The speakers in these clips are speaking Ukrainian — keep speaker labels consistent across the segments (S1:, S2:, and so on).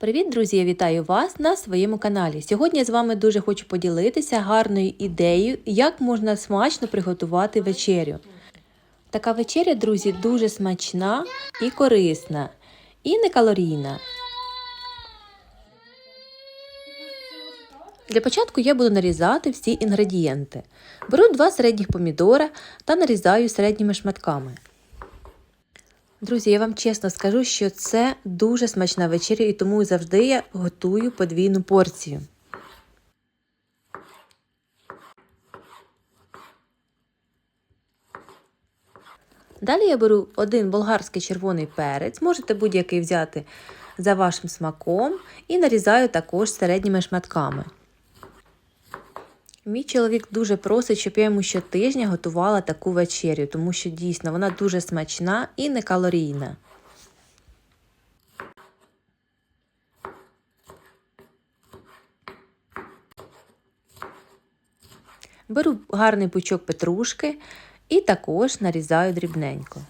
S1: Привіт, друзі! Я вітаю вас на своєму каналі. Сьогодні я з вами дуже хочу поділитися гарною ідеєю, як можна смачно приготувати вечерю. Така вечеря, друзі, дуже смачна і корисна, і не калорійна. Для початку я буду нарізати всі інгредієнти. Беру два середніх помідора та нарізаю середніми шматками. Друзі, я вам чесно скажу, що це дуже смачна вечеря, і тому завжди я готую подвійну порцію. Далі я беру один болгарський червоний перець, можете будь-який взяти за вашим смаком, і нарізаю також середніми шматками. Мій чоловік дуже просить, щоб я йому щотижня готувала таку вечерю, тому що дійсно вона дуже смачна і не калорійна. Беру гарний пучок петрушки і також нарізаю дрібненько.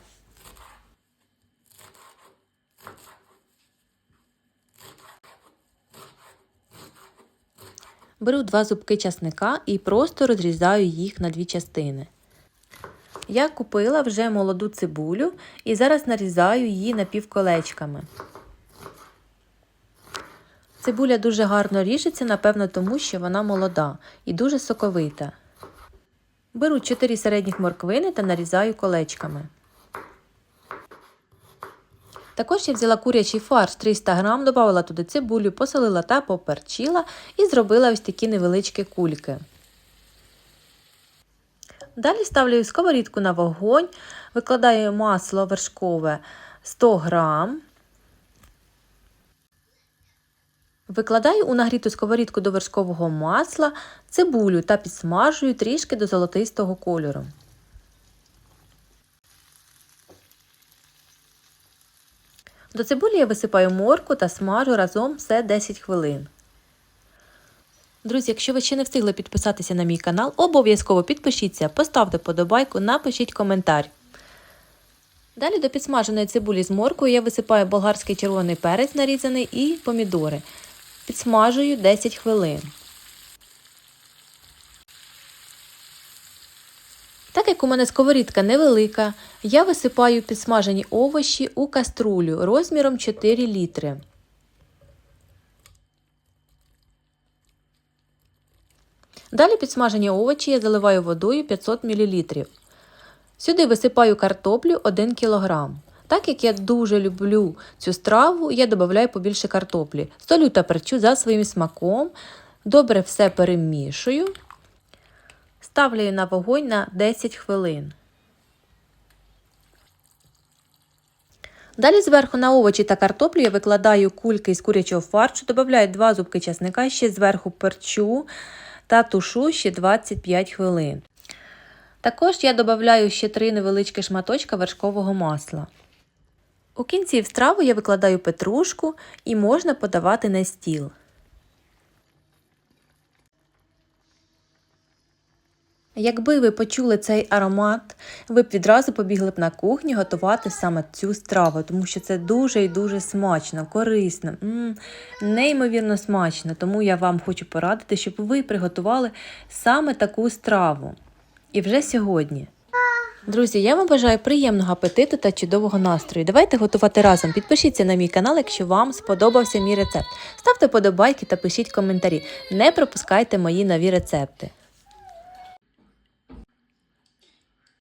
S1: Беру два зубки часника і просто розрізаю їх на дві частини. Я купила вже молоду цибулю і зараз нарізаю її напівколечками. Цибуля дуже гарно ріжеться, напевно, тому що вона молода і дуже соковита. Беру 4 середніх морквини та нарізаю колечками. Також я взяла курячий фарш 300 г, додала туди цибулю, посолила та поперчила і зробила ось такі невеличкі кульки. Далі ставлю сковорідку на вогонь, викладаю масло вершкове 100 г. Викладаю у нагріту сковорідку до вершкового масла цибулю та підсмажую трішки до золотистого кольору. До цибулі я висипаю морку та смажу разом все 10 хвилин. Друзі, якщо ви ще не встигли підписатися на мій канал, обов'язково підпишіться, поставте подобайку, напишіть коментар. Далі до підсмаженої цибулі з моркою я висипаю болгарський червоний перець нарізаний і помідори. Підсмажую 10 хвилин. Так як у мене сковорідка невелика, я висипаю підсмажені овочі у каструлю розміром 4 літри. Далі підсмажені овочі я заливаю водою 500 мл. Сюди висипаю картоплю 1 кг. Так як я дуже люблю цю страву, я додаю побільше картоплі. Солю та перчу за своїм смаком. Добре все перемішую. Ставлю на вогонь на 10 хвилин. Далі зверху на овочі та картоплю я викладаю кульки з курячого фаршу, додаю 2 зубки часника, ще зверху перчу та тушу ще 25 хвилин. Також я додаю ще 3 невеличкі шматочка вершкового масла. У кінці в страву я викладаю петрушку і можна подавати на стіл. Якби ви почули цей аромат, ви б відразу побігли б на кухню готувати саме цю страву, тому що це дуже і дуже смачно, корисно, м-м, неймовірно смачно. Тому я вам хочу порадити, щоб ви приготували саме таку страву. І вже сьогодні. Друзі, я вам бажаю приємного апетиту та чудового настрою. Давайте готувати разом. Підпишіться на мій канал, якщо вам сподобався мій рецепт. Ставте подобайки та пишіть коментарі. Не пропускайте мої нові рецепти.